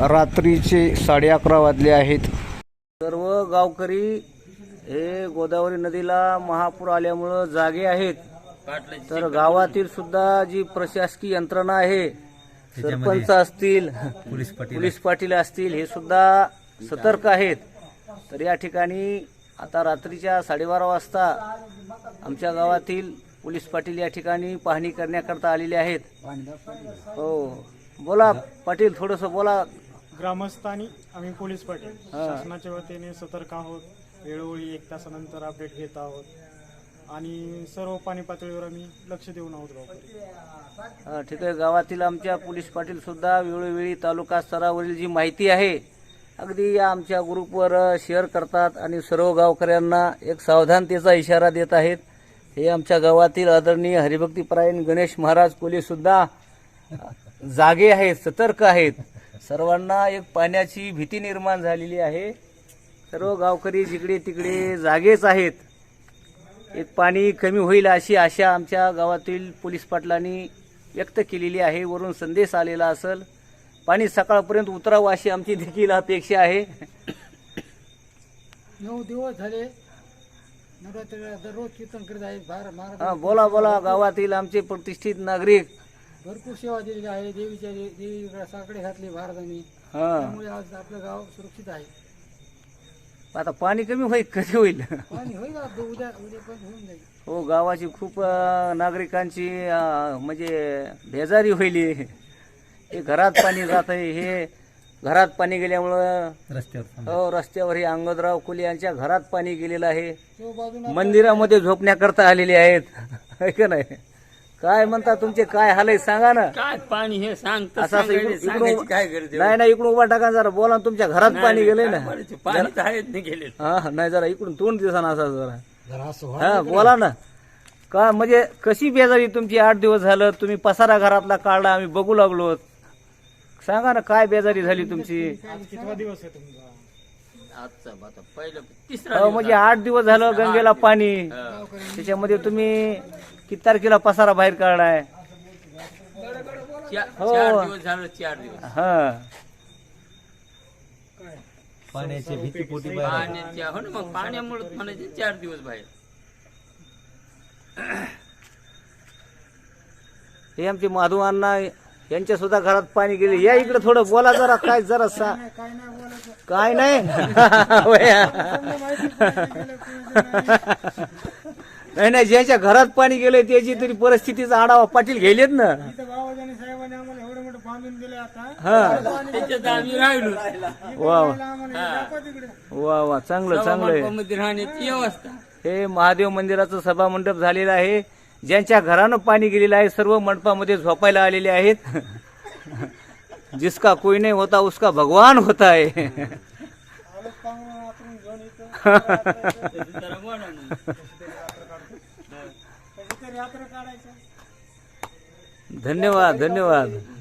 रात्रीचे साडे अकरा वाजले आहेत. सर्व गावकरी हे गोदावरी नदीला महापूर आल्यामुळं जागे आहेत. तर गावातील सुद्धा जी प्रशासकीय यंत्रणा आहे सरपंच असतील पोलीस पाटील पोलीस पाटील असतील हे सुद्धा सतर्क आहेत. तर या ठिकाणी आता रात्रीच्या साडेबारा वाजता आमच्या गावातील पोलीस पाटील या ठिकाणी पाहणी करण्याकरता आलेले आहेत. हो बोला पाटील थोडस बोला. ग्रामस्थ आणि आम्ही पोलीस पाटील. शासनाच्या वतीने सतर्क आहोत. वेळोवेळी एक तासानंतर अपडेट घेत आहोत. आणि सर्व पाणी पातळीवर आम्ही लक्ष देऊन आहोत गावकरी. ठीक आहे. गावातील आमच्या पोलीस पाटील सुद्धा वेळोवेळी तालुका स्तरावरील जी माहिती आहे अगदी या आमच्या ग्रुपवर शेअर करतात आणि सर्व गावकऱ्यांना एक सावधानतेचा इशारा देत आहेत. हे आमच्या गावातील आदरणीय हरिभक्तीपरायण गणेश महाराज कोले सुद्धा जागे आहेत सतर्क आहेत. सर्वांना एक पाण्याची भीती निर्माण झालेली आहे. सर्व गावकरी जिकडे तिकडे जागेच आहेत. एक पाणी कमी होईल अशी आशा आमच्या गावातील पोलीस पाटलांनी व्यक्त केलेली आहे. वरून संदेश आलेला असेल पाणी सकाळपर्यंत उतरावं अशी आमची देखील अपेक्षा आहे. नऊ दिवस झाले. दररोज कीर्तन करीत आहेत हा, महाराज बोला बोला गावातील आमचे प्रतिष्ठित नागरिक. भरपूर सेवा दिलेली आहे. देवीच्या देवीकडे साकडे घातले महाराजांनी. हा. त्यामुळे आज आपलं गाव सुरक्षित आहे. आता पाणी कमी होईल कधी होईल? पाणी होईल आज उद्या उद्या पण होऊन जाईल. हो गावाची खूप अ, नागरिकांची अ, म्हणजे बेजारी होईल. हे घरात पाणी जात आहे. हे घरात पाणी गेल्यामुळं रस्त्यावर हो रस्त्यावर हे अंगदराव कुले यांच्या घरात पाणी गेलेलं आहे. तो बाजूला मंदिरामध्ये झोपण्याकरता आलेले आहेत. है का नाही? काय म्हणता तुमचे काय हाल आहे सांगा ना. काय पाणी हे सांगत असं असं इकडून- इकडून काय गरज आहे? नाही नाही इकडून उभा टाका जरा. बोला ना, तुमच्या घरात पाणी गेलंय ना? पाणी तर नाही गेले हा नाही जरा इकडून तोंड दिसा ना असा जरा. हा बोला ना. का म्हणजे कशी बेजारी तुमची आठ दिवस झालं? तुम्ही पसारा घरातला काढला आम्ही बघू लागलो. सांगा ना काय बेजारी झाली तुमची? आजचा आता पहिलं तिसरा हो म्हणजे आठ दिवस झालं गंगेला पाणी. त्याच्यामध्ये तुम्ही किती तारखेला पसारा बाहेर काढलाय? चा- हो. चार दिवस झालं चार दिवस. हा. पाण्याची भीती पोटी बाहेर. आहे. पाण्याच्या हो ना मग पाण्यामुळे म्हणायचे चार दिवस बाहेर. हे आमचे माधव अण्णा यांच्या सुद्धा घरात पाणी गेले. या इकडे थोडं बोला जरा काय जरा सा काय नाही. नाही नाही ज्याच्या घरात पाणी गेलंय त्याची तरी परिस्थितीचा आढावा पाटील गेलेत ना. बाबाजानी साहेबांनी आम्हाला एवढं मोठं बांधून दिले आता. हा. त्याच्यात आम्ही राहिलो. वा वा. आम्हाला दाखवा तिकडे. वा वा. चांगलं चांगलं आहे. मध्ये राहण्याची व्यवस्था हे महादेव मंदिराचं सभा मंडप झालेलं आहे. ज्यांच्या घरानं पाणी गेलेलं आहे सर्व मंडपामध्ये झोपायला आलेले आहेत. जिसका कोई नहीं होता उसका भगवान होता है। धन्यवाद धन्यवाद।